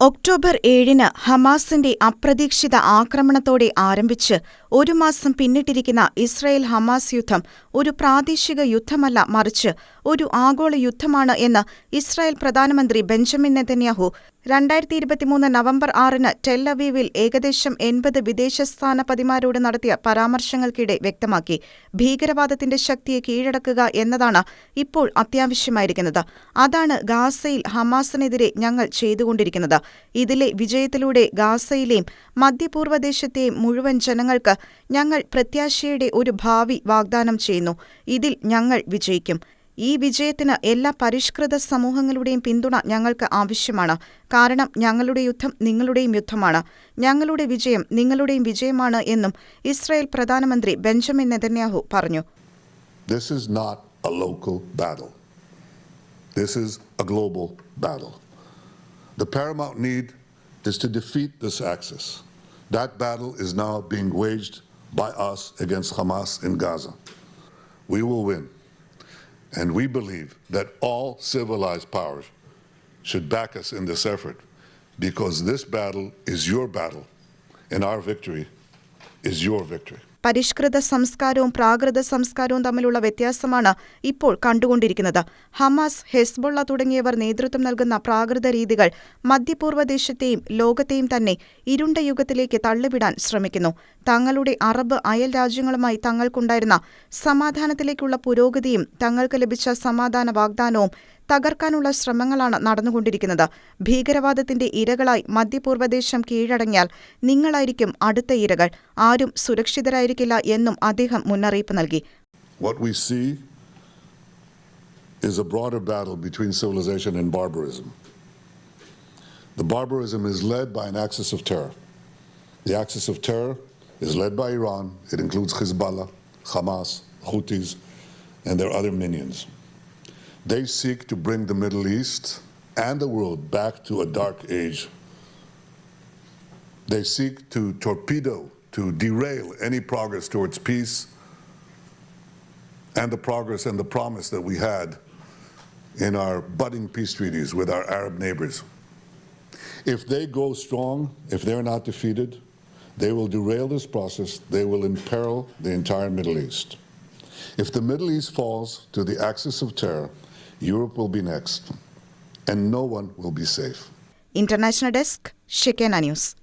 October ഏഴിന് ഹമാസിന്റെ അപ്രതീക്ഷിത ആക്രമണത്തോടെ ആരംഭിച്ച് ഒരു മാസം പിന്നിട്ടിരിക്കുന്ന ഇസ്രയേൽ ഹമാസ് യുദ്ധം ഒരു പ്രാദേശിക യുദ്ധമല്ല മറിച്ച് ഒരു ആഗോള യുദ്ധമാണ് എന്ന് ഇസ്രായേൽ പ്രധാനമന്ത്രി ബെഞ്ചമിൻ നെതന്യാഹു രണ്ടായിരത്തി ഇരുപത്തിമൂന്ന് നവംബർ ആറിന് ടെല്ലവീവിൽ ഏകദേശം എൺപത് വിദേശ സ്ഥാനപതിമാരോട് നടത്തിയ പരാമർശങ്ങൾക്കിടെ വ്യക്തമാക്കി. ഭീകരവാദത്തിന്റെ ശക്തിയെ കീഴടക്കുക എന്നതാണ് ഇപ്പോൾ അത്യാവശ്യമായിരിക്കുന്നത്. അതാണ് ഗാസയിൽ ഹമാസിനെതിരെ ഞങ്ങൾ ചെയ്തുകൊണ്ടിരിക്കുന്നത്. ഇതിലെ വിജയത്തിലൂടെ ഗാസയിലെയും മധ്യപൂർവദേശത്തെയും മുഴുവൻ ജനങ്ങൾക്ക് ഞങ്ങൾ പ്രത്യാശയുടെ ഒരു ഭാവി വാഗ്ദാനം ചെയ്യുന്നു. ഇതിൽ ഞങ്ങൾ വിജയിക്കും. ഈ വിജയത്തിന് എല്ലാ പരിഷ്കൃത സമൂഹങ്ങളുടെയും പിന്തുണ ഞങ്ങൾക്ക് ആവശ്യമാണ് കാരണം ഞങ്ങളുടെ യുദ്ധം നിങ്ങളുടെയും യുദ്ധമാണ് ഞങ്ങളുടെ വിജയം നിങ്ങളുടെയും വിജയമാണ് എന്നും ഇസ്രായേൽ പ്രധാനമന്ത്രി ബെഞ്ചമിൻ നെതന്യാഹു പറഞ്ഞു This is not a local battle. This is a global battle. The paramount need is to defeat this axis. That battle is now being waged by us against Hamas in Gaza. We will win. And we believe that all civilized powers should back us in this effort because this battle is your battle and our victory is your victory. പരിഷ്കൃത സംസ്കാരവും പ്രാകൃത സംസ്കാരവും തമ്മിലുള്ള വ്യത്യാസമാണ് ഇപ്പോൾ കണ്ടുകൊണ്ടിരിക്കുന്നത്. Hamas Hezbollah തുടങ്ങിയവർ നേതൃത്വം നൽകുന്ന പ്രാകൃത രീതികൾ മധ്യപൂർവദേശത്തെയും ലോകത്തെയും തന്നെ ഇരുണ്ട യുഗത്തിലേക്ക് തള്ളിവിടാൻ ശ്രമിക്കുന്നു. തങ്ങളുടെ അറബ് അയൽ രാജ്യങ്ങളുമായി തങ്ങൾക്കുണ്ടായിരുന്ന സമാധാനത്തിലേക്കുള്ള പുരോഗതിയും തങ്ങൾക്ക് ലഭിച്ച സമാധാന വാഗ്ദാനവും തകർക്കാനുള്ള ശ്രമങ്ങളാണ് നടന്നുകൊണ്ടിരിക്കുന്നത് ഭീകരവാദത്തിന്റെ ഇരകളായി മധ്യപൂർവദേശം കീഴടങ്ങിയാൽ നിങ്ങളായിരിക്കും അടുത്ത ഇരകൾ ആരും സുരക്ഷിതരായിരിക്കില്ല എന്നും അദ്ദേഹം മുന്നറിയിപ്പ് നൽകി is a broader battle between civilization and barbarism. The barbarism is led by an axis of terror. The axis of terror is led by Iran. It includes Hezbollah, Hamas, Houthis, and their other minions. They seek to bring the Middle East and the world back to a dark age. They seek to torpedo, to derail any progress towards peace and the progress and the promise that we had in our budding peace treaties with our Arab neighbors. If they go strong, if they're not defeated, they will derail this process, they will imperil the entire Middle East. If the Middle East falls to the axis of terror, Europe will be next, and no one will be safe. International Desk, Shekena News.